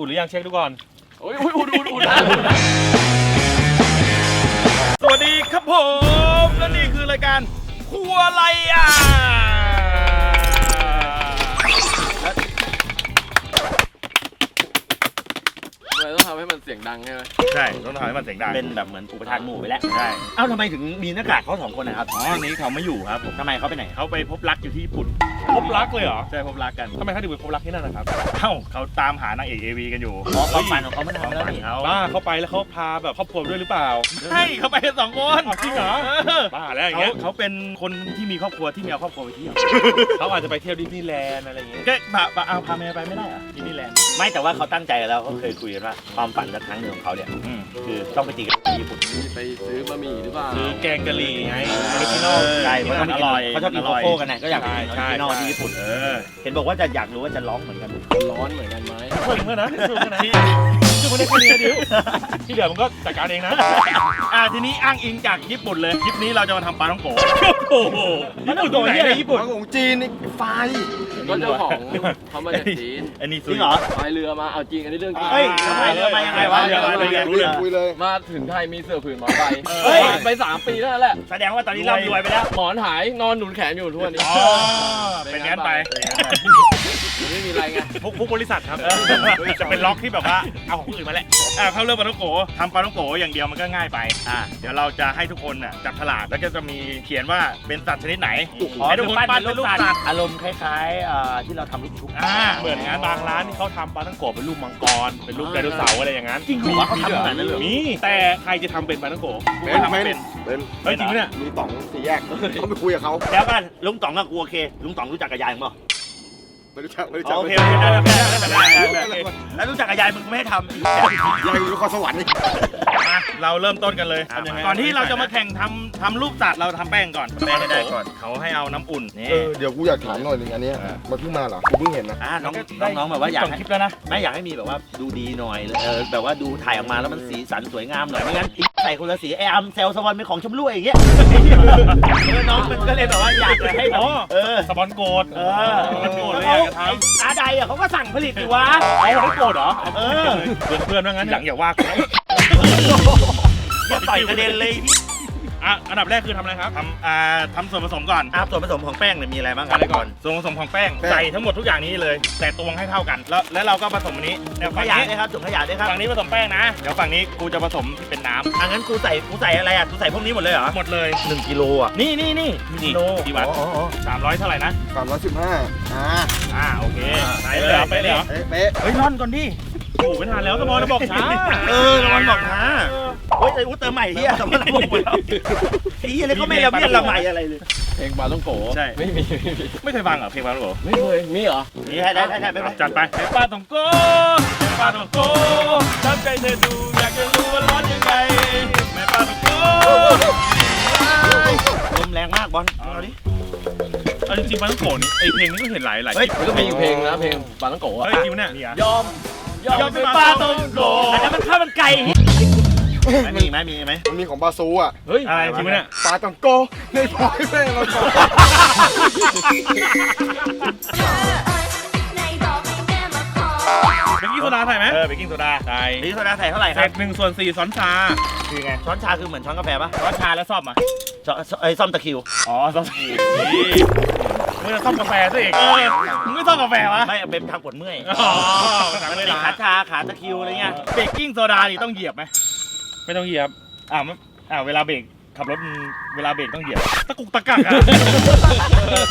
อุ่นหรือยังเช็คดูก่อนโอ้ยอุ่นอุ่นอุ่นนะสวัสดีครับผมและนี่คือรายการครัวอะไรอะทำไมต้องทำให้มันเสียงดังใช่ไหมใช่ต้องทำให้มันเสียงดังเป็นแบบเหมือนอุปทานหมู่ไปแล้วใช่เอ้าทำไมถึงมีหน้ากากเขาสองคนนะครับอ๋ออันนี้เขาไม่อยู่ครับผมทำไมเขาไปไหนเขาไปพบรักอยู่ที่ญี่ปุ่น พบรักเลยเหรอใช่พบรักกันทำไมเขาถึงไปพบรักที่นั่นนะครับเอ้าเขาตามหานางเอกเอวีกันอยู่อ๋อความฝันของเขาไม่ทำแล้วนี่เขาบ้าเขาไปแล้วเขาพาแบบครอบครัวด้วยหรือเปล่าใช่เขาไปกันสองคนอ้าวจริงเหรอเออบ้าแล้วอย่างเขาเงี้ยเขาเป็นคนที่มีครอบครัวที่มีเอาครอบครัวไปเที่ยวเขาอาจจะไปเที่ยวดิสนีย์แลนด์อะไรอย่างเงี้ยก็พาพาเอาพาเมียไปไม่ได้เหรอะดิสนีย์แลนด์ ไม่แต่ว่าเขาตั้งใจแล้วเขาเคยคุยกันว่าความฝันสักครั้งหนึ่งของเขาเนี่ยอืมคือต้องไปตีกับที่ญี่ปุ่นมีไปซื้อบะหมี่หรือเปล่า คือแกงกะหรี่ไงออริจินอลใช่เพราะเขาไม่กินอร่อยเขาชอบกินอโคร่อยโค่กันนะก็อยากกินใช่ออริจินอลใช่ที่ญี่ปุ่น เออเห็นบอกว่าจะอยากรู้ว่าจะร้องเหมือนกันร้อนเหมือนกันไหมช่วยมึงด้วยนะช่วยมึงด้วยนะช่วยมึงได้แค่นี้นะดิวที่เหลือมึงก็จัดการเองนะอ่าทีนี้อ้างอิงจากญี่ปุ่นเลยคลิปนี้เราจะมาทำปลาท่องโกะโอ้โหญี่ปุ่นตรงไหนเนี่ยญี่ปุ่น ของจีนนี่ไฟ ก็เจ้าของเขามาจากจีนอันนี้จริงเหรอพายเรือมาเอาจริงอันนี้เรื่องจริงเฮ้ยทำไมเรือมายังไงวะเรือมายังไงคุยเลยคุยเลยมาถึงไทยมีเสื้อผืนหมอนใบเฮ้ยไปสามปีแล้วแหละแสดงว่าตอนนี้ร่ำรวยไปแล้วหมอนหายนอนหนุนแขนอยู่ทุกวันนี้อ๋อเป็นงั้นไปไม่มีอะไรไง พวกพวกบริษัทครับจะเป็นล็อกที่แบบว่าเอาของอื่นมาแหละอ่าเข้าเรื่องปลาท่องโกะทำปลาท่องโกะอย่างเดียวมันก็ง่ายไปอ่าเดี๋ยวเราจะให้ทุกคนน่ะจับฉลากแล้วก็จะมีเขียนว่าเป็นสัตว์ชนิดไหนอ๋อให้ทุกคนปั้นเป็นรูปสัตว์อารมณ์คล้ายๆอ่าที่เราทำลูกชุบอ่าเหมือนงานบางร้านที่เขาทำปลาทั้งโกะเป็นรูปมังกรเป็นรูปไดโนเสาร์อะไรอย่างนั้นจริงเหรอวะเขาทำขนาดนั้นเลยเหรอ มีแต่ใครจะทำเป็นปลาทั้งโกะเป็นทำไม่เป็นเป็นเฮ้ยจริงปะเนี่ยลุงต๋องสี่แยกเขาไปคุยกับเขาแล้วกันลุงต๋องกับกูโอเคลุงต๋องรู้จักกับยายมึงเปล่า ไม่รู้จักไม่รู้จักโอเคโอเคได้ได้ได้ได้ได้ได้แล้วรู้จักกับยายมึงก็ไม่ให้ทำยังอยู่นครสวรรค์นี่มาเราเริ่มต้นกันเลยทำยังไงก่อนที่เราจะมาแข่งทำทำรูปสัตว์เราทำแป้งก่อนแป้งให้ได้ก่อนเขาให้เอาน้ำอุ่นนี่เออเดี๋ยวกูอยากถามหน่อยหนึงอันเนี้ยมันเพิ่งมาเหรอกูเพิ่งเห็นนะอ่าน้องน้องๆแบบว่าอยากส่งให้คลิปแล้วนะไม่อยากให้มีแบบว่าดูดีหน่อยเออแบบว่าดูถ่ายออกมาแล้วมันสีสันสวยงามหน่อยไม่งั้นอีก ใส่คนละสีไออัมเซลสวอนเป็นของชำร่วยอย่างเงี้ยน้องมันก็เลยแบบว่าอยากจะให้แบบอ๋อเออสปอนโกดเออสปอนโกดเลยเขาอยากจะทไอ้อาใดอะเขาก็สั่งผลิตดีวะำเอาให้โกรธเหรอเออเพื่อนเพื่อนๆว่างั้นหลังอย่าว่ากูนะอย่าต่อยกระเด็นเลยพี่ อะอันดับแรกคือทำอะไรครับทำอ่าทำส่วนผสมก่อนอะส่วนผสมของแป้งเนี่ยมีอะไรบ้างครัอะไรก่อน ส่วนผสมของแป้ง ใส่ทั้งหมดทุกอย่างนี้เลย แต่ตวงให้เท่ากัน แล้วแล้วเราก็ผสมอันนี้เดี๋ยวขฝั่งยะนี้ด้วยครับจุดขยะด้วยครับฝั่งนี้ผสมแป้งนะ เดี๋ยวฝั่งนี้กูจะผสมที่เป็นน้ำอะงั้นกูใส่กูใส่อะไรอะกูใส่พวกนี้หมดเลยเหรอหมดเลย หนึ่งกิโลอะนี่นี่นี่นี่โลกี่วัตต์อ๋ออ๋อสามร้อยเท่าไหร่นะสามร้อยสิบห้าอ่าอ่าโอเคใส่ไปเลเลยยไปเลยเหรอเป๊ะเป๊ะ เฮ้ยร่อนก่อนดิโอ้โหไม่ทันแล้วสมอลบอกช้าเออระวังบอกนะเฮ้ยไอ้อุ้เติมใหม่เฮียสมมติระบบหมดแล้วไอ้เฮียเลยก็ไม่ละเมียดละไมอะไรเลย เพลงปลาต้องโกใช่ ไม่มี ไม่มีไม่เคยฟังเหรอเพลงปลาท่องโกไม่เคย มีเหรอ นี่ให้ได้ได้ได้ไปไปจัดไปเพลงปลาท่องโกเพลงปลาท่องโกทำใจเธอดูอยากจะรู้ว่าร้อนยังไงแม่ปลาท่องโกลมแรงมากบอลเอาดิเอาจริงๆปลาทั้งโกะนี่ไอเพลงนี้ก็เห็นหลายหลายเฮ้ยมันก็มีอยู่เพลงนะเพลงปลาต้องโกะเฮ้ยจริงปะเนี่ยนี่อะยอม ยอมเป็นปลาท่องโกอันนั้นมันข้าวมันไก่ มีไหมมีไหม มันมีของบาซูอะเฮ้ย อะไรจริงปะเนี่ย ปลาตังโกในพอยแม่งเราก่อนในบอกให้แม่มาขอเบกกี้โซดาใส่ไหมเออเบกกิ้งโซดาใส่นี่โซดาใส่เท่าไหร่คเศรับษหนึ่งส่วนสี่ช้อนชาคือไงช้อนชาคือเหมือนช้อนกาแฟปะร้อนชาแล้วซ่อมอะช้อนไอ้ซ่อมตะคริว อ๋อซ่อมมึงจะซ่อมกาแฟซะอีกเออมึงไม่ซ่อมกาแฟวะ ไม่เอาเป็นทางปวดเมื่อยอ๋อมันติดขาชาขาตะคริวอะไรเงี้ย เบกกิ้งโซดานี่ต้องเหยียบไหม ไม่ต้องเหยียบอ่าอ่าเวลาเบรกขับรถมันเวลาเบรกต้องเหยียบตะกุกตะกักอะ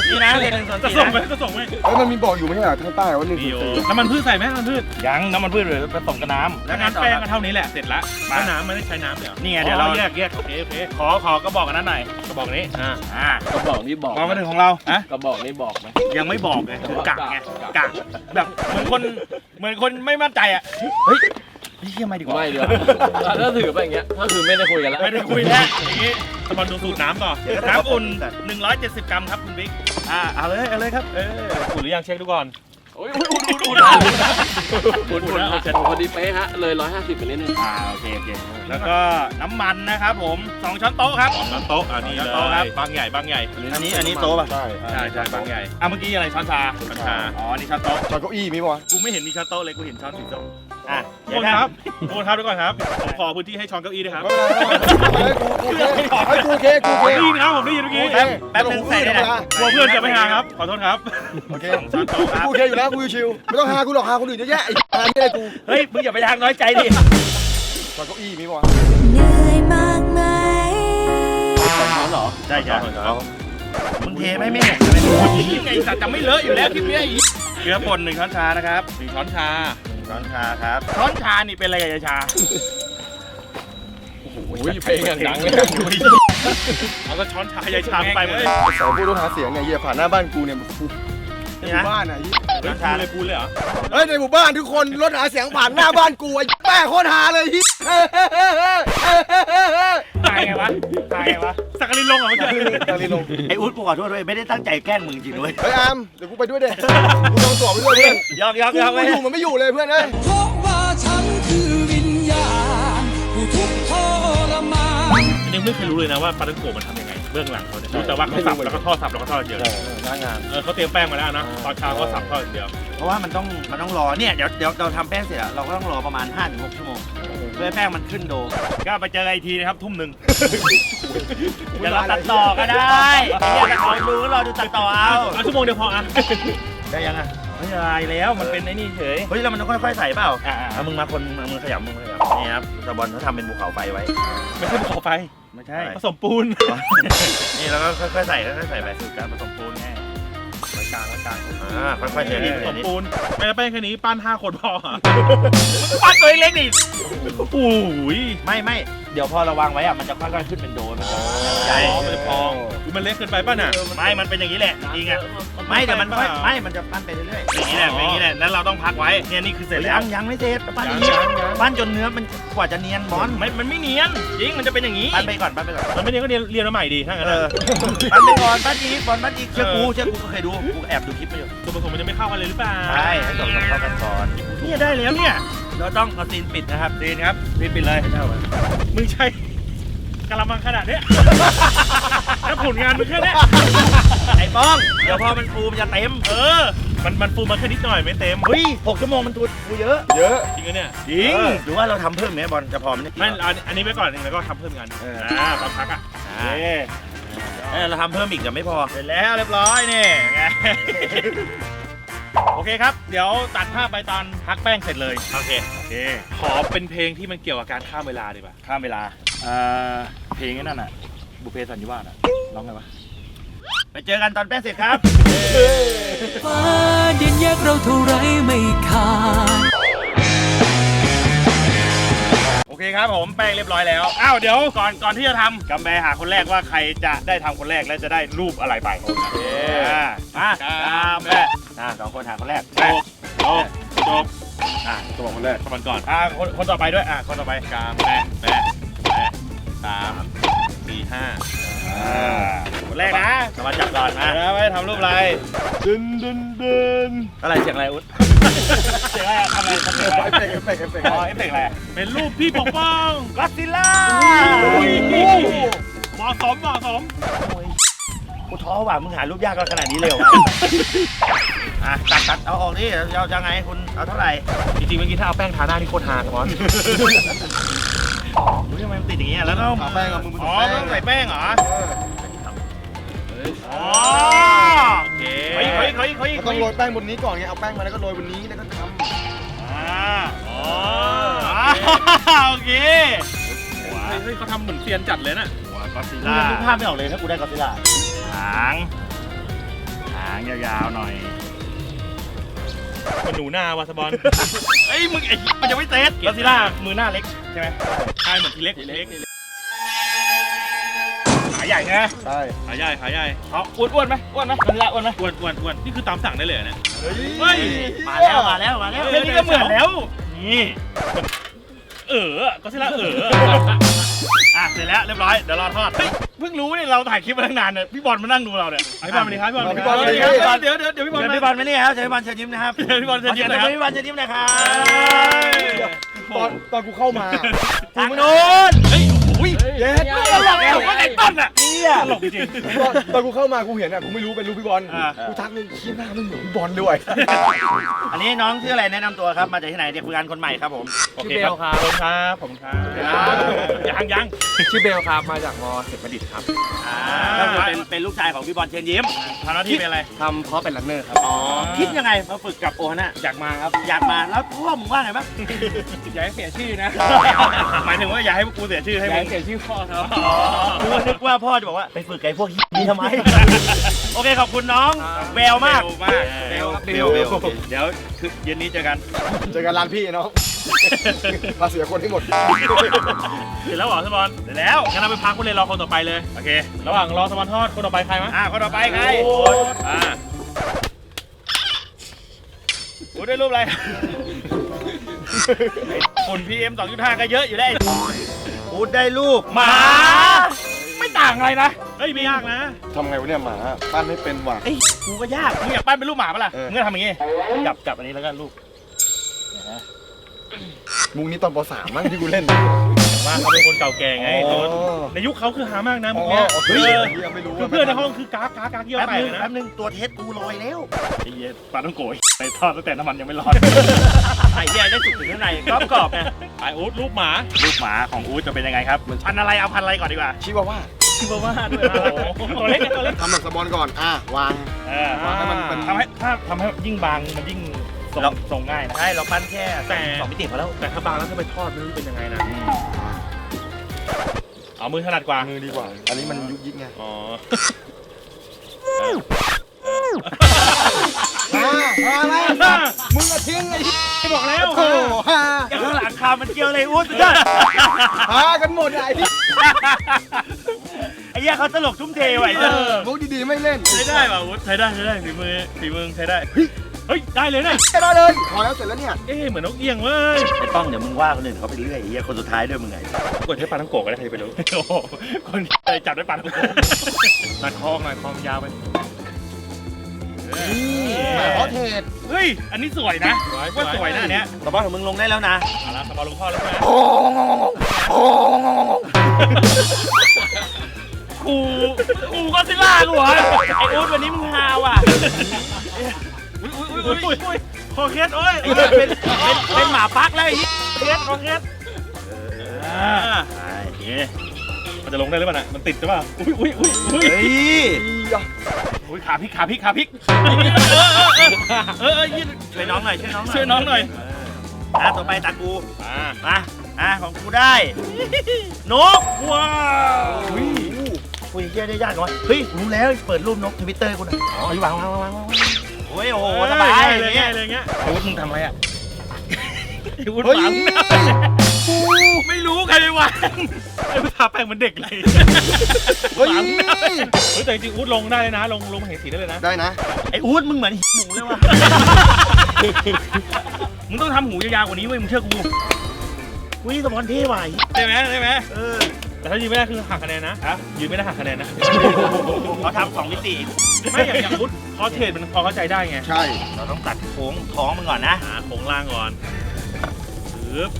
นี่นะเรียนหนึ่งส่วนจะสี่ส่งไหมนะจะส่งไหมเฮ้ยมันมีบอกอยู่ไม่ใช่เหรอทางใต้ว่าหนึ่งมีส่อวนยู่สี่น้ำมันพืชใส่ไหมน้ำมันพืชยังน้ำมันพืชหรือผสมกับน้ำ แล้วงานแป้งก็เท่านี้แหละเสร็จละแล้วน้ำไม่ได้ใช้น้ำเดี๋ยวนี่ไงเดี๋ยวเราอ๋อแยกแยกโอเคโอเคขอขอกระบอกอันนั้นหน่อยกระบอกนี้อ่าอ่ากระบอกนี่บอกบอกมาถึงของเราอะกระบอกนี่บอกไหมยังไม่บอกเลยคือกะไงกะแบบเหมือนคนเหมือนคนไม่มั่นใจอะเฮ้ยนี่ เชี่ยไม่ดีกว่าไม่เดี๋ยวถ้าถือไปอย่างเงี้ยก็คือไม่ได้คุยกันแล้วไม่ได้คุยแล้วอย่างงี้สปอนดูสูตรน้ำต่อน้ำอุ่น 170 กรัมครับคุณบิ๊กอ่าเอาเลยเอาเลยครับเอออุ่นหรือยังเช็คดูก่อนโอ้ยอุ่นอุ่นอุ่นอุ่นอุ่นอุ่นนะพอดีเป๊ะฮะเลย 150ไปนิดนึงอ่าโอเคโอเคแล้วก็น้ำมันนะครับผมสองช้อนโต๊ะครับช้อนโต๊ะอันนี้ช้อนเลโต๊ะครับยบางใหญ่บางใหญ่อันนี้อันนี้โต๊ะป่ะใช่ใช่ใช่บางใหญ่อะเมื่อกี้อะไรช้อนชาช้อนชาอ๋ออันนี่ช้อนโต๊ะจอดเก้าอี้มีปะวะกูไม่เห็นมีช้อนโต๊ะเลยกูเห็นช้อนสีส้ม อะทุกคนครับทุกคนครับทุกคนครับผมขอพื้นที่ให้ช้อนเก้าอี้ด้วยครับให้กูเคกูเคได้ยินครับผมได้ยินเมื่อกี้แป๊บแป๊บนึงใส่ได้นะกลัวเพื่อนจะไม่หาครับ ขอโทษครับโอเคกูเคอยู่แล้วกูชิวไม่ต้องหากูหรอกหาคนอื่นเยอะแยะไอ้หาไม่ได้กูเฮ้ยมึงอย่าไปทางน้อยใจดิตอนเก้าอี้มีป่ะเหนื่อยมากไหมช้อนเหรอใช่ใช่มึงเทไหมไม่เห็นจะไม่รู้ไงสัตว์จะไม่เลอะอยู่แล้วคลิปนี้เกลือป่นหนึ่งช้อนชานะครับหนึ่งช้อนชา ช้อนชาครับช้อนชานี่เป็นอะไรกับยายชาโอ้ยเพลงอย่างดังเลยเอาก็ช้อนชายายชามไปหมดเลยสองผู้ต้องหาเสียงเนี่ยเหี้ยผ่านหน้าบ้านกูเนี่ย นี่หมู่นะบ้านอะไอ้เฮ้ยพูดเลยพูดเลยเหรอเฮ้ยในหมู่บ้านทุกคนรถหาเสียงผ่านหน้าบ้านกูไอ้แม่โคตรหาเลยฮิตายไงวะตายไงวะสักกะลินลงเหรอเมื่อกี้ดาริลงไอ้อุ๊ดกูขอโทษด้วยไม่ได้ตั้งใจแกล้งมึงจริงด้วยเฮ้ยอามเดี๋ยวกูไปด้วยเด้กูลองตัวไปด้วยเพื่อนยอกยอกกูยอกไม่ไว้อยู่มันไม่อยู่เลยเพื่อนเอ้ยเพราะว่าฉันคือวิญญาณผู้ทุกข์ทรมานอันนี้ไม่เคยรู้เลยนะว่าปลาตังโกะมันทำยังไง เบื้องหลังเขาเนี่ยรู้แต่ว่าเขาสับแล้วก็ทอดสับแล้วก็ทอดอย่างเดียวหน้างาน เออเขาเตรียมแป้งมาแล้วนะตอนเช้าก็สับทอดอย่างเดียว เพราะว่ามันต้องมันต้องรอเนี่ยเดี๋ยวเดี๋ยวเราทำแป้งเสร็จอะเราก็ต้องรอประมาณ 5-6 ชั่วโมงเพื่อให้แป้งมันขึ้นโดก็ไปเจอกันอีกทีนะครับทุ่มหนึ่งเดี๋ยวเราตัดต่อก็ได้เนี่ยเราดูก็รอดูตัดต่อเอาเอาชั่วโมงเดียวพออะได้ยังอะไม่เป็นไรแล้วมันเป็นไอ้นี่เฉยเฮ้ยแล้วมันต้องค่อยๆใส่เปล่าอ่าเอามึงมาคนเอามึงขยำมึงขยำนี่ครับตะบอลเขาทำเป็นภูเขาไฟไว้ ไม่ใช่ภูเขาไฟ ไม่ใช่ ผสมปูนนี่แล้วก็ค่อยๆใส่ค่อยๆใส่ไปคือการผสมปูนไงรายการรายการอ่าค่อยๆเทนิดผเทสมนิดปูนไม่แล้วแป้งแค่นี้ปั้นห้าคนพออะปั้นตัวเล็กๆดิโอ้ยไม่ไม่เดี๋ยวพอเราวางไว้อะมันจะค่อยๆขึ้นเป็นโดมันจะใหญ่มันจะพองคือ มันเล็กเกินไปป่ะน่ะ ไม่มันเป็นอย่างนี้แหละจริงๆอะไม่เดี๋ยวมันค่อยไม่ มันจะปั้นไปเรื่อยอย่างนี้แหละเป็นอย่างนี้แหละนั้นเราต้องพักไว้เนี่ยนี่คือเสร็จๆแล้วยังยังไม่เสร็จปั้นอีกปั้นจนเนื้อมันกว่าจะเนียนบอลไม่มันไม่เนียนจริงมันจะเป็นอย่างนี้ ปั้นไปก่อนปั้นไปก่อนมันไม่เรียนก็เรียนเรียนมาใหม่ดีถ้างั้นเออะอปั้นไปก่อนปั้นอีกบอลปั้นอีกเชื่อกูเชื่อกูก็เคยดูกูแอบดูคลิปมาอยู่ส่วนผสมมันจะไม่เข้ากันเลยหรือเปล่าใช่ให้สองสามเข้ากันก่อนเนี่ยได้แล้วเนี่ยเราต้องเอาซีนปิดนะครับดีนครับดีนปิดเลย มึงใช่ กะละมังขนาดเนี้ยแล้วผลงานมึงแค่เนี้ยไอ้ป้อง เดี๋ยวพอมันฟูมันจะเต็ม เออ มันมันฟูมาแค่นิดหน่อยไม่เต็มเฮ้ยหกชั่วโมงมันทูฟูเยอะเยอะจริงเหรอเนี่ยจริงเออหรือว่าเราทำเพิ่มไหมบอลจะพอไหมเนี่ย ไม่อันอันนี้ไว้ก่อนแล้วก็ทำเพิ่มกันเอออ่าตอนพักอะอ่าเออเราทำเพิ่มอีกแต่ไม่พอ เสร็จแล้วเรียบร้อยนี่ไง โอเคครับ เดี๋ยวตัดภาพไปตอนพักแป้งเสร็จเลย โอเค โอเค ขอเป็นเพลงที่มันเกี่ยวกับการข้ามเวลาดีป่ะ ข้ามเวลาเอ่อเพลงไอ้นั่นน่ะ บุพเพสันนิวาสอะ ร้องไงวะ ไปเจอกันตอนแป้งเสร็จครับ ฟ้าดินแยกเราเท่าไรไม่ขาด โอเคครับผมแป้งเรียบร้อยแล้ว อ้าวเดี๋ยวก่อนก่อนที่จะทำกำแบหาคนแรกว่าใครจะได้ทำคนแรกและจะได้รูปอะไรไป โอเคอ่ามาครับกำแบ อ่าสองคนหาคนแรกแบจบจบอะตัวบอกคนแรกสมันก่อนอ่าคนคนต่อไปด้วยอ่าคนต่อไปกามแปะแปะแปะสามสี่ห้าอ่าคนแรกนะสวัสดีก่อนนะนะไม่ทำรูปอะไรดึนดึนดึนอะไรเสียงอะไรอุ๊ดเสียงอะไรอะทำอะไรทำเสียงอะไรเอฟเฟกต์เอฟเฟกต์เอฟเฟกต์อ๋อเอฟเฟกต์อะไรเป็นรูปพี่ปกป้องก็ซิล่าเหมาะสมเหมาะสมกูท้อว่ะมึงหารูปยากก็ขนาดนี้เลยเหรอวะ อะตัดตัดเอาออกนี่เราจะไงคุณเอาเท่าไหร่จริงๆเมื่อกี้ถ้าเอาแป้งทาหน้านี่โคตรฮาครับบอลรู้ทำไมมันติดอย่างเงี้ยแล้วก็เอาแป้งเอามือผสอ๋อมแป้ต้องงใส่แป้งเหรออ๋อโอเคเฮ้ยเฮ้ยเฮ้ยเฮ้ยเราต้องโรยแป้งบนนี้ก่อนไงเอาแป้งมาแล้วก็โรยบนนี้แล้วก็ทอ่าอ๋ออ่าโอเคเฮ้ยเฮ้ยเขาทำเหมือนเซียนจัดเลยน่ะหัวก็ซิกูล่ายังนึกภาพไม่ออกเลยถ้ากูได้กอซิล่าหางหางยาวๆหน่อย เหมันหนูนาวาสบอลเอ้ยมึงไอ้มันจะไม่เต็ดก็ซิล่ามือหน้าเล็กใช่ไหมใช่เหมือนทีเล็กทีเล็กขาใหญ่ไงำใช่ขาใหญ่ขาใหญ่เขาอ้วนอ้วนไหมอ้วนไหมก็ซิล่าอ้วนไหมอ้วนอ้วนอ้วนนี่คือตามสั่งได้เลยเหรอเนี่ยเฮ้ยเฮ้ยมาแล้วมาแล้วมาแล้วเรื่องนี้ก็เหมือนแล้วนี่เออก็สิละเออ อะเสร็จแล้วเรียบร้อยเดี๋ยวรอทอดเฮ้ยเพิ่งรู้เนี่ยเราถ่ายคลิปมาตั้งนานเนี่ยพี่บอลมานั่งดูเราเนี่ยพี่บอลมาดิครับพี่บอลพี่บอลมามาดิดิคครัรับบเดี๋ยวเดี๋ยวเดี๋ยวพี่บอลเชิญมา พี่บอลมานี่ครับเชิญพี่บอลเชิญยิ้มนะครับเดี๋ยวพี่บอลเชิญยิ้มหน่อยครับพี่บอลเชิญยิ้มนะครับตอนตอนกูเข้ามาทางนู้นเฮ้ยโอ้ยเย็ดเราหลอกแล้วว่าไอ้ต้นอะ นี่ ยตลกจริง ตอนกูเข้ามากูเห็นอะกูไม่รู้เป็นลูกพี่บอลอ่า กูทักเลยเชี่ยหน้ามึงเหมือนพี่บอลด้วย อันนี้น้องชื่ออะไรแนะนำตัวครับ มาจากที่ไหนเด็กฝึกงานคนใหม่ครับผมๆโอเคครับผมครับผมครับยังยังชื่อเบลครับ มาจากมอเสร็จประดิษฐ์ครับอ่าก็คือเป็นเป็นลูกชายของพี่บอลเชิญยิ้ม ทำหน้าที่เป็นอะไร ทำเพราะเป็นรันเนอร์ครับ อ๋อ คิดยังไงมาฝึกกับโอฮาน่าอยากมาครับ อยากมาแล้วพ่อมึงว่าไงบ้าง อย่าให้เสียชื่อนะหมายถึงว่าอย่าให้พวกกูเสียชื่ออให้ย่ามึให้งเสียชื่อพ่อเขากูก็นึกว่าพ่อจะบอกว่าไปฝึกไก่พวกนี้ทำไม โอเคขอบคุณน้องแววมากเบลมากเบลเบลเบลโอเคเดี๋ยวคือเย็นนี้เจอกัน เจอกันร้านพี่เนาะมาเสียคนให้หมดเสร็จแล้วเหรอสปอนเสร็จแล้วงั้นเราไปพักกูเลยรอคนต่อไปเลยโอเคระหว่างรอสปอนทอดคนต่อไปใครมะอะคนต่อไปใครโอ๊ตอ่ากูได้รูปอะไรฝุ่น PM 2.5ก็เยอะอยู่ได้พูดได้ลูกหมาไม่ต่างอะไรนะเฮ้ยไม่ยากนะทำไงวะเนี่ยหมาปั้นให้เป็นว่ะ เอ้ยกูก็ยากมึงอยากปั้นเป็นรูปหมาปะล่ะเออ มึงก็ทำอย่างงี้จับจับอันนี้แล้วก็รูปมุกนี้ตอนป .3 มั้งที่กูเล่น ว่าเขาเป็นคนเก่าแก่ไงอ๋อ ในยุคเขาคือหามากนะอ๋มึองเนี่ยเฮ้ยเออยังไม่รู้คือเพื่อนในห้องคือกากกากกากเยี่ยวแป๊บแตกนึงเลยนะแป๊บนึงตัวเทสกูลอยแล้ว ไอ้เหี้ยปลาต้องโกยในทอดตั้งแต่น้ำมันยังไม่ร้อนไข่แย่ได้สุกถึงข้างในกรอบกรอบๆไงไออูดรูปหมาลูกหมาของอู๊ดจะเป็นยังไงครับพันธุ์อะไรเอาพันธุ์อะไรก่อนดีกว่า ชิวาว่า คือบอกว่าด้วยโอ้โหตัวเล็กนะตัวเล็กทำแบบสปอนก่อน อะ วาง เออวางให้มันเป็น ทำให้ถ้าทำให้ยิ่งบางมันยิ่งส่งส่งง่ายนะ ใช่เราปั้นแค่แต่ สองมิติพอแล้ว แต่ถ้าบางแล้วถ้าไปทอดไม่รู้จะเป็นยังไงนะ เอามือถนัดกว่า มือดีกว่า อันนี้มันยุกยิกไงอ๋อฮ่าฮ่าฮ่า มึงอะทิ้งไอ้ไม่บอกแล้วโอ้ฮ่าอย่างข้างหลังคามันเกี่ยวเลยอุ้ดสุดยอดฮ่ากันหมดอะไอ้ที่ไอ้เหี้ยเขาตลกทุ่มเทไว้เจ้ามุกดีๆไม่เล่นใช้ได้ป่ะอู๊ดใช้ได้ใช้ได้ฝีมือฝีมือใช้ได้ เฮ้ย ได้เลยนะใช้ได้เลยพอแล้วเสร็จแล้วเนี่ยเอ๊ะเหมือนนกเอี้ยงเว้ยไอ้ป้องเดี๋ยวมึงว่าคนอื่นเขาไปเรื่อยไอ้เหี้ยคนสุดท้ายด้วยมึงไงกดใช้ปลาทั้งโกะก็ได้ใครจะไปรู้โอ้โหคนอะไรจับได้ปลาต้องโกยหนัดคองหน่อยคองยาวไปหมา เพาะเทศเฮ้ย อันนี้สวยนะสวยว่าสวยนะอันเนี้ยต่อไปของมึงลงได้แล้วนะเอาละสบอลลงพ่อแล้วใช่ไหมกูกูก็ซิล่ากูเหรอไอ้อุ้ดวันนี้มึงฮาว่ะอุ้ยอุ้ยอุ้ยอุ้ยคอเคสโอ้ยไอ้เหี้ยเป็นเป็นเป็นหมาปักแล้วไอ้เหี้ยเคสคอเคสอ่าโอเค มันจะลงได้หรือเปล่าน่ะมันติดหรือเปล่าอุ้ยอุ้ยอุ้ยอุ้ยเฮ้ยอุ้ยขาพลิกขาพลิกขาพลิกเออเออยืดช่วยน้องหน่อยช่วยน้องหน่อยช่วยน้องหน่อยอะต่อไปตากูอ่ามาอะของกูได้นกว้าวอุ้ยคุยเยี่ยได้ยากกว่าเฮ้ยรู้แล้วเปิดรูปนกทวิตเตอร์กูหน่อยอ๋อวางวางวางวางวางโอ้ยโอ้โหสบายง่อเลยย่างง่าเงี้ยยเลยเงี้ยไอ้วุฒิมึงทำอะไรอะไอ้วุฒิเฮ้ยหวังไม่ รู้ใครไปวางไอ้ภาษาแปลงเหมือนเด็กเลยเฮ้ยเฮ้ยแต่จริงๆอูดลงได้เลยนะ ลงลงเหสีได้เลยนะ ได้นะ ไอ้อู๊ดมึงเหมือนหมูเลยว่ะ มึงต้องทำหูยาวๆกว่านี้เว้ยมึงเชื่อกูอุ้ยสปอนเท่ว่ะใช่ไหมใช่ไหมเออแต่ถ้ายืนไม่ได้คือหักคะแนนนะยืนไม่ได้หักคะแนนนะ เขาทำสองมิติไม่อย่างอย่างอูดคอเทรดมันพอเข้าใจได้ไงใช่ เราต้องตัดโค้งท้องมันก่อนนะอ่าโครงล่างก่อนปึ๊บ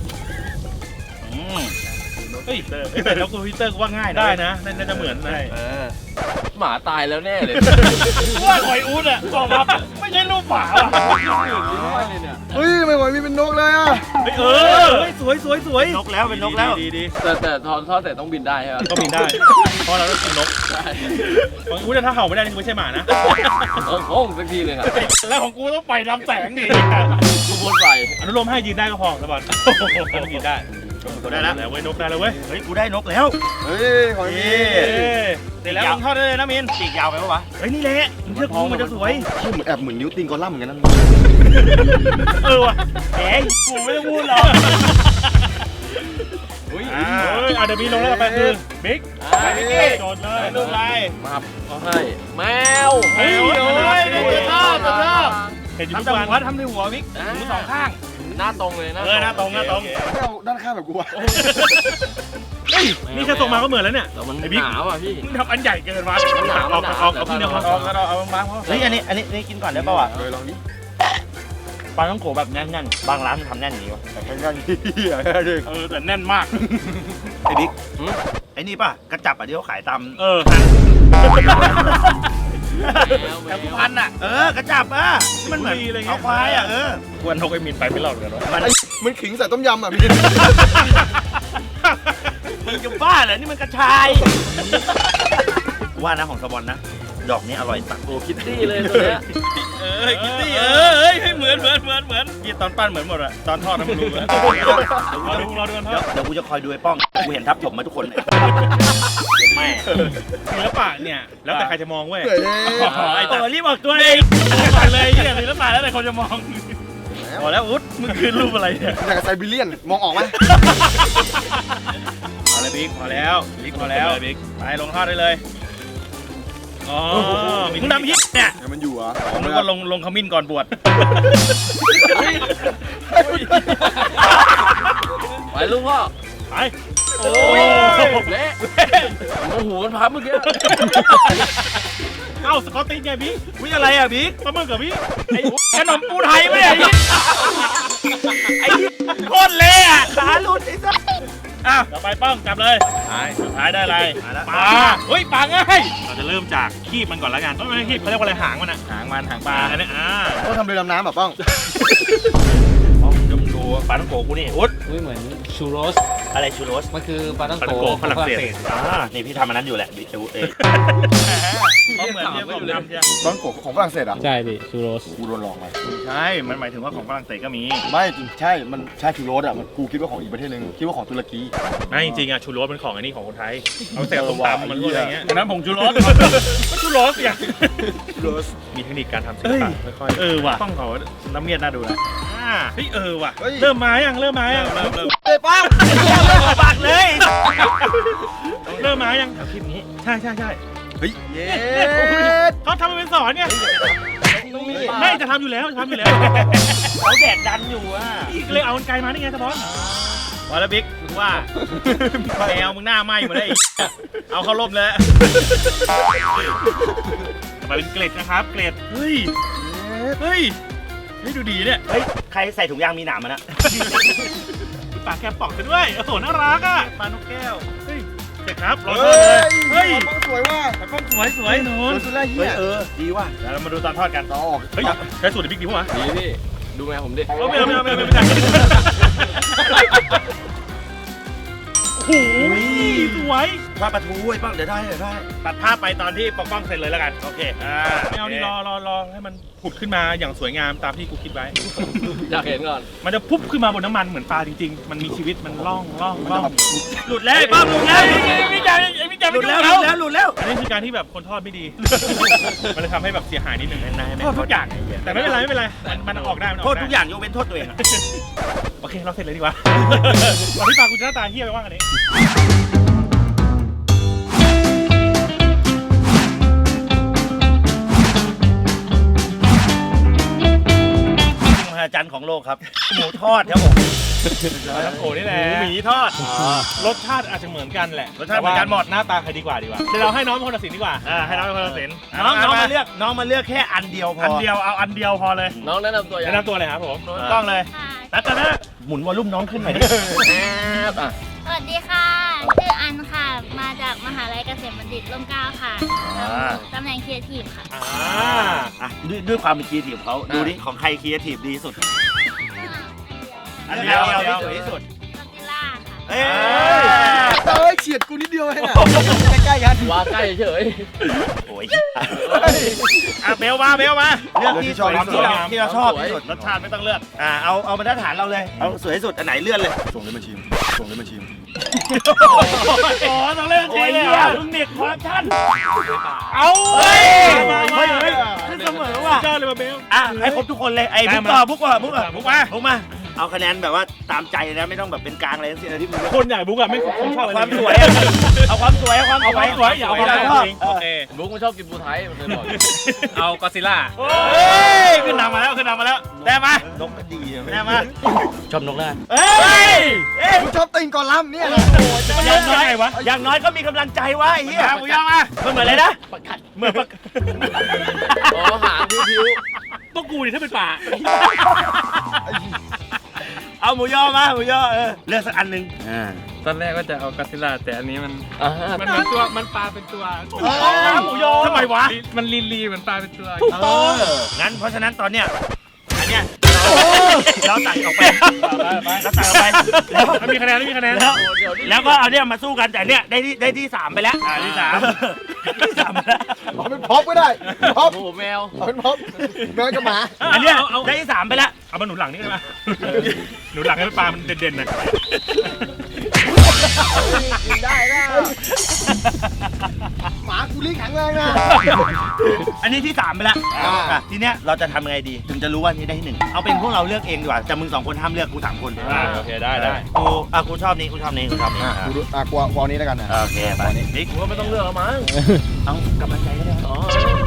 อืมเฮ้ยแต่แต่แล้วกูทวิตเตอร์กูว่าง่ายได้นะน่าจะเหมือนนะเออหมาตายแล้วแน่เลยว่าหอยอู๊ดอะบอกมาไม่ใช่รูปหมาอะเฮ้ยไม่ไหวมีเป็นนกเลยอะเฮ้ยเออเฮ้ยสวยสวยสวยนกแล้วเป็นนกแล้วดีดีแต่แต่ทอนทอดเสร็จต้องบินได้ใช่ไหมก็บินได้เพราะเราต้องกินนกของอูดถ้าเห่าไม่ได้นี่ไม่ใช่หมานะโอ้โหสักทีเลยครับแล้วของกูต้องไปลำแสงดิกูบนไหวอนุโลมให้ยืนได้ก็พอสบายยืนได้ ได้แล้วเว้ยนกได้แล้วเว้ย เฮ้ย กูได้นกแล้ว เฮ้ยหอยมีเสร็จแล้วลงทอดได้เลยนะมินปีกยาวไปปะวะ เฮ้ยนี่แหละมึงเชื่อกูมันจะสวยชื่อเหมือนแอบเหมือนนิ้วตีนกอลัมน์เหมือนกันนะเออว่ะแหมกูไม่ได้พูดหรอกอุ้ยอ่าเฮ้ยอะเดี๋ยวมีลงแล้วต่อไปคือบิ๊กไปพี่กี้โดนเลยรูปอะไรมาครับเขาให้แมวเฮ้ยโอ้ยจะชอบจะชอบเห็นอยู่ทำทุแต่กหัวัวนทำในหัวมิกหูสองข้าง หน้าตรงเลยนะเออหน้าตรงหน้าตรงไม่เอาด้านข้างแบบกูอะเฮ้ยนี่แค่ส่งมาก็เหมือนแล้วเนี่ยแต่มันไอ้บิ๊กหนาวอะพี่มึงทำอันใหญ่เกินวะมันหนาวอมัอนกหนาวออกเอาขึ้นเดียวพอเอาก็เราเอาบางพอเฮ้ยอันนี้อันนี้อันนี้กินก่อนได้ป่าวะเลยลองดิปลาต้องโกแบบแน่นๆ บางร้านทำแน่นอย่างนี้วะแต่แค่กันเหี้ยดิเออแต่แน่นมาก ไอ้บิ๊กไอ้อ้นี่ป่ะกระจับอะที่เขาขายตามเออ แมวแมแถววสุพรรณอะ เออ กระจับอะที่มันเหมือนบุรีอะไรเงี้ยเอาควายอะ เออกวนนกไอ้มินไปไม่รอดกันวะมันไอ้มันขิงใส่ต้มยำอะมีมึงจะบ้าเหรอ นี่มันกระชาย ว่านะของสบอนนะ ดอกนี้อร่อยสักโอ้คิตตี้เลยตัวเนี้ย เออคิตตี้เออเอ้ยให้เหมือนเหมือนเหมือนเหมือนยี่ตอนปั้นเหมือนหมดอะตอนทอดน้ำมันรู้เหมือนรอดูรอดูกันทเดี๋อยวดเดี๋ยวกูจะคอยดูไอ้ป้อง กูเห็นทับถมมาทุกคนเลยเห็นแม่ศิลปะเนี่ย แล้วแต่ใครจะมองเว้ยเฮ้ยอ๋อไอ้ตัวรีบบอกตัวเองก่อนเลยเนี่ยศิลปะแล้วแต่คนจะมองพอแล้วอุ๊ดมึงคือรูปอะไรเนี่ยอย่างกับไซบีเรียน มองออกไหมพอแล้วบิ๊กพอแล้วบิ๊กพอแล้วบิ๊กไปลงทอดได้เลย อ๋อมึงนำฮิตเนี่ยให้มันอยู่เหรอะผมนึกว่าลงลงขมิ้นก่อนบวช ไปลูกพ่อไป โอ้ยเละโอ้โหมันพับเมื่อกี้เอ้าสกอตติชไงบิ๊กวิอะไรอะบิ๊กปลาหมึกกับบิ๊กไอ้ขนมปูไทยไม่ได้ไอ้โคตรเละอะขาหลุดไอ้สัส อ้าวต่อไปป้องจับเลยท้าย สุดท้ายได้อะไรมาแล้ว ปลาเฮ้ยปลาง่ายเราจะเริ่มจากคีบมันก่อนแล้วกันไม่ใช่คีบเขาเรียกว่าอะไรหางมันอะหางมันหางปลาอันนี้อ่าต้องทำเรือดำน้ำแบบป้อง ป้องเดี๋ยวมึงดูปลาท้องโกกูนี่อุ๊ดอุ้ยเหมือนชูโรส อะไรชูโรสมันคือปลาต้องปลาโกท้องโกฝรั่งเศสอ่านี่พี่ทำอันนั้นอยู่แหละบิเอเอเขาเหมือนเรียกผมทำใช่ตอนโกะของฝรั่งเศสอะใช่พี่ชูโรสกูโดนหลอกมาใช่ มันหมายถึงว่าของฝรั่งเศสก็มี ไม่จริงใช่มันใช่ชูโรสอะมันกูคิดว่าของอีกประเทศหนึงคิดว่าของตุรกีไม่จริงๆอะชูโรสเป็นของไอ้นี่ของคนไทย เอาใส่กับส้มเออว่ะตำมันพวกอะไรเงี้ยดังนั้นผงชูโรสก็ชูโรสอย่างชูโรสมีเทคนิคการทำศิลปะค่อยๆเออว่ะต้องเขาน้ำเมียดน่าดูนะอ่า เฮ้ยเออว่ะ เฮ้ย เริ่มมายังเริ่มมายังเริ่มเริ่มเฮ้ยป้องปากเลย เริ่มมายังคลิปนี้ ใช่ใช่ใช่เฮ้ยเย้เขาทำมาเป็นสอนไงไม่จะทำอยู่แล้วจะทำอยู่แล้วเขาแดดดันอยู่อะอีกเลยเอากันไกลมานี่ไงสะพอนพอแล้วบิ๊กมึงว่าแมวมึงหน้าไหม้หมดเลยไอ้เอาเข้าร่มแล้วมาเป็นเกล็ดนะครับ เกล็ดเฮ้ยเฮ้ย เฮ้ยดูดีเนี่ยเฮ้ยใครใส่ถุงยางมีหนามมันอะปากแกปอกซะด้วยโอ้โหน่ารักอะปลานกแก้วเฮ้ยเด็กครับรอเฮ้ทอดเลยยเฮ้ยป้องสวยว่ะแต่กล้องสวยสวยนโดนนสุดแรกเฮีเฮ้ยยเออดีว่ะเดี๋ยวเรามาดูตอนทอดกันต่อออกเฮ้ยใช้สูตรบิ๊กดีป่ะวะดีพี่ดูแมวผมดิเอาไม่เอาไม่เอาไม่เอาไม่เอาโอ้โหสวยว่าปลาทูไอ้ป้องเดี๋ยวได้เดี๋ยวได้ตัดภาพไปตอนที่ปกป้องเสร็จเลยแล้วกัน โอเคอ่าไม่เอานี่รอรอรอให้มันผุดขึ้นมาอย่างสวยงามตามที่กูคิดไว้ อยากเห็นก่อน มันจะพุบขึ้นมาบนน้ำมันเหมือนปลาจริงๆ มันมีชีวิตมันล่องล่องล่องหลุดแล้วไอ้ป้อมหลุดแล้วไอ้พี่จ่าไอ้พี่จ่าหลุดแล้วหลุดแล้วหลุดแล้วอันนี้คือการที่แบบคนทอดไม่ดี มันเลยทำให้แบบเสียหายนิดนึงนายไม่โทษทุกอย่าง แต่ไม่เป็นไรไม่เป็นไร มันมันออกได้มันออกโทษได้ทุกอย่างยกเว้นโทษตัวเองอะ โอเค เราเสร็จเลยดีกว่าวันที่ปากูจะหน้าตาเฮี้ยไปว่างอันนี้ หัศจรรย์ของโลกครับ หมูทอดครับผมโอ้นี่แหละหมีทอดรสชาติอาจจะเหมือนกันแหละรสชาติเหมือนกันหมดแต่ว่าหน้าตาใครดีกว่าดีกว่าเดี๋ยวเราให้น้องเป็นคนตัดสินดีกว่าอ่าให้น้องเป็นคนตัดสินน้องน้องมาเลือกน้องมาเลือกแค่อันเดียวพออัอันเดียวเอาอันเดียวพอเลย น้องแนะนำตัวยังแนะนำตัวเลยครับผมกล้องเลยนัดกันนะหมุนวอลลุ่มน้องขึ้นหน่อยดิแอบอะสวัสดีค่ะชื่ ออันค่ะ มาจากมหาลัยเกษมบัณฑิตร่มเกล้าค่ะตำแหน่งครีเอทีฟค่ะ อ่า อะด้วยด้วยความเป็นครีเอทีฟของเขาดูดิของใครครีเอทีฟดีที่สุดอันเดียวอัอันนเดีเดียยววที่สวยที่สุดก็ซิล่าค่ะ เอ้ยเอ้ยเฉียดกูนิดเดียวเองอะใกล้ๆกันว่าใกล้เฉย โอ้ยอะเบลมาเบลมาเลือกที่สวยที่เราที่เราชอบที่สุดรสชาติไม่ต้องเลือก อ่าเอาเอามาตรฐานเราเลย เอาสวยที่สุดอันไหนเลื่อนเลยส่งเลยมาชิม ส่งเลยมาชิม อ๋อต้องเล่นจริงเลยเหี้อะยลุงเน็กคอร์รัปชันเอาเฮ้ยมาเฮ้ยเฮ้ยเสมอว่ะ เจ้าเลยมาเบลอะให้ครบทุกคนเลยไอ้บุ๊กต่อบุ๊กก่อนบุ๊กก่อนบุ๊กมาบุ๊กมา เอาคะแนนแบบว่าตามใจนะไม่ต้องแบบเป็นกลางอะไรทั้งสิ้นนะที่มึงเลือกคนใหญ่บุ๊กอะไม่ผมชอบอะไรความสวยอะเอาความสวยเอาความเอาสคววายมสวยอย่าเอาความได้สวยจริงโอเคบุ๊กมันชอบกินปูไทยมันเคยบอกอยู่ เอากอซิล่าเฮ้ยขึ้นนำมาแล้วขึ้นนำมาแล้วได้มานกก็ดีอะได้มาชอบนกนะเฮ้ยเอ๊ะกูชอบติงก่อนล้ำเนี่ยยังไงวะอย่างน้อยก็มีกำลังใจวะไอ้เหี้ยมาหมูย่างมามันเหมือนอะไรนะเหมือนปะอ๋อหางพิ้วพวกกูดิถ้าเป็นป่า เอาหมูยอมาหมูยอเออเลือกสักอันหนึ่งอ่าตอนแรกก็จะเอากัสซิลล่าแต่อันนี้มันอ่ามันเหมือนตัวมันปลาเป็นตัวหมูยอทำไมวะ มันลีลีเหมือนปลาเป็นตัวเอองั้นเพราะฉะนั้นตอนเนี้ยอันเนี้ย เราตัดออกไปเราตัดออกไปแล้วมันมีคะแนนไม่มีคะแนนแล้วแล้วก็เอาเนี่ยมาสู้กันแต่เนี่ยได้ที่ได้ที่สามไปแล้วอ่าที่สามที่สามไปแล้วเอาเป็นพ็อปก็ได้พ็อปโอ้โหแมวเอาเป็นพ็อปแมวกับหมาอันเนี้ยได้ที่สามไปแล้วเอามาหนุนหลังนี่ได้ไหมหนุนหลังให้ปลามันเด่นๆหน่อย กินได้นะหมากูลิ้นแข็งแรงนะ อันนี้ที่สามไปแล้วอ่า อะทีเนี้ยเราจะทำยังไงดี ถึงจะรู้ว่านี่ได้ที่หนึ่งเอาเป็นพวกเราเลือกเองดีกว่าแต่มึงสองคนห้ามเลือกกูสามคนอ่าโอเคได้ได้กูอะกูชอบนี้กูชอบนี้กูชอบนี้อะอะกูดูอะกลัวกลัวนี้แล้วกันนะ โอเคไปนี่กูว่าไม่ต้องเลือกแล้วมั้งเอากำลังใจก็ได้อ๋อ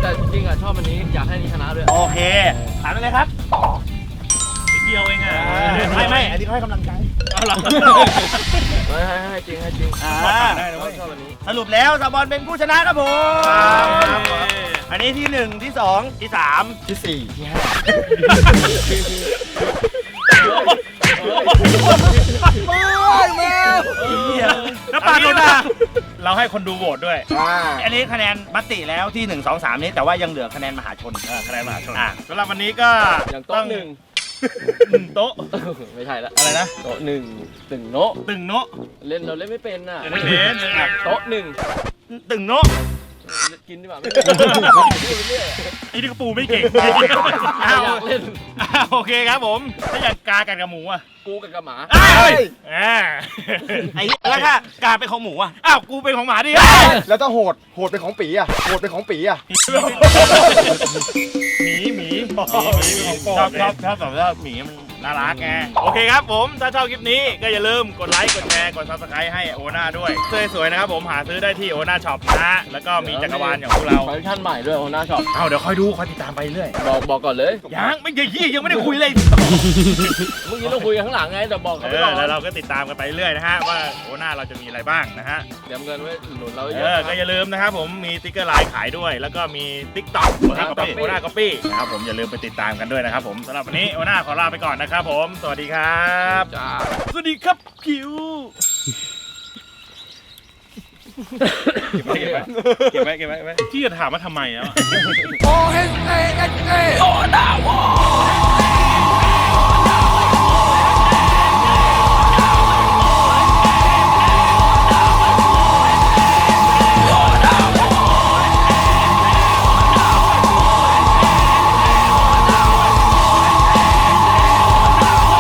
แต่จริงๆอะชอบอันนี้อยากให้อันนี้ชนะด้วยโอเคถามไปเลยครับนิดเดียวเองอะไม่ไม่อันนี้เขาให้กำลังใจ เอาหรอให้ให้ให้จริงให้จริงอ่า ได้นะเว้ยชอบอันนี้ สรุปแล้วซาบอลเป็นผู้ชนะครับผมครับ อันนี้ที่หนึ่งที่สองที่สามที่สี่ที่ห้าเหี้ยแล้วปลาโดนอะเราให้คนดูโหวตด้วยอ่าอันนี้คะแนนมติแล้วที่หนึ่งสองสามนี้แต่ว่ายังเหลือคะแนนมหาชนเออคะแนนมหาชนอะ สำหรับวันนี้ก็อย่างโต๊ะหนึ่ง หนึ่งโต๊ะ ไม่ใช่ละอะไรนะ โต๊ะหนึ่งตึงโนะตึงโต๊ะเล่นเราเล่นไม่เป็นน่ะเล่นไม่เป็นอะโต๊ะหนึ่ง ตึงโนะ กินดีกว่าไม่เป็นพูดไปเรื่อยไอ้นี่ก็ปูไม่เก่งออ้าวยากเล่นอ้าวโอเคครับผม ถ้าอยากกากันกับหมูอะกูกับกระหมาเอ้ยอ่าไอ้แล้วถ้าการเป็นของหมูอะ อ้าวกูเป็นของหมาดิแล้วถ้าโหด โหดเป็นของปีอะ โหดเป็นของปีอะ หมีหมีหมีหมีชอบชอบชอบแบบว่าหมีมัน น่ารักไงโอเคครับผม ถ้าชอบคลิปนี้ก็อย่าลืมกดไลค์ กดแชร์ กด subscribe ให้โอนาด้วย เสื้อสวยๆนะครับผมหาซื้อได้ที่โอนาช็อปนะแล้วก็มีจักรวาลอย่างพวกเราคอลเลคชั่นใหม่ด้วยโอน่าช็อปเอาเดี๋ยวคอยดูคอยติดตามไปเรื่อย บอกบอกก่อนเลยยังไม่ยี่ยี่ยังไม่ได้คุยเลย เมื่อกี้ต้องคุยกันข้างหลังไงแต่บอกเอเขาไปอก่อนแล้วเราก็ติดตามกันไปเรื่อยนะฮะว่าโอนาเราจะมีอะไรบ้างนะฮะเตรียมเงินไว้หนุนเราเยเออะอนะก็อย่าลืมนะครับผมมีติ๊กเกอร์ไลน์ขายด้วย แล้วก็มีติ๊กต็อกโอนาก๊อปปี้โอนาก๊อปปี้นะครับผมอย่าลืมไปติดตามกันด้วยนะครับผมสำหรับวันนี้โอนาขอลาไปก่อนนะครับผม สวัสดีครับ จ้าสวัสดีครับคิว เก็บไว้เก็บไว้เก็บไว้เก็บไว้ที่จะถามว่าทำไมแล้วอะโอเอสเอเอสเอโอดาวอ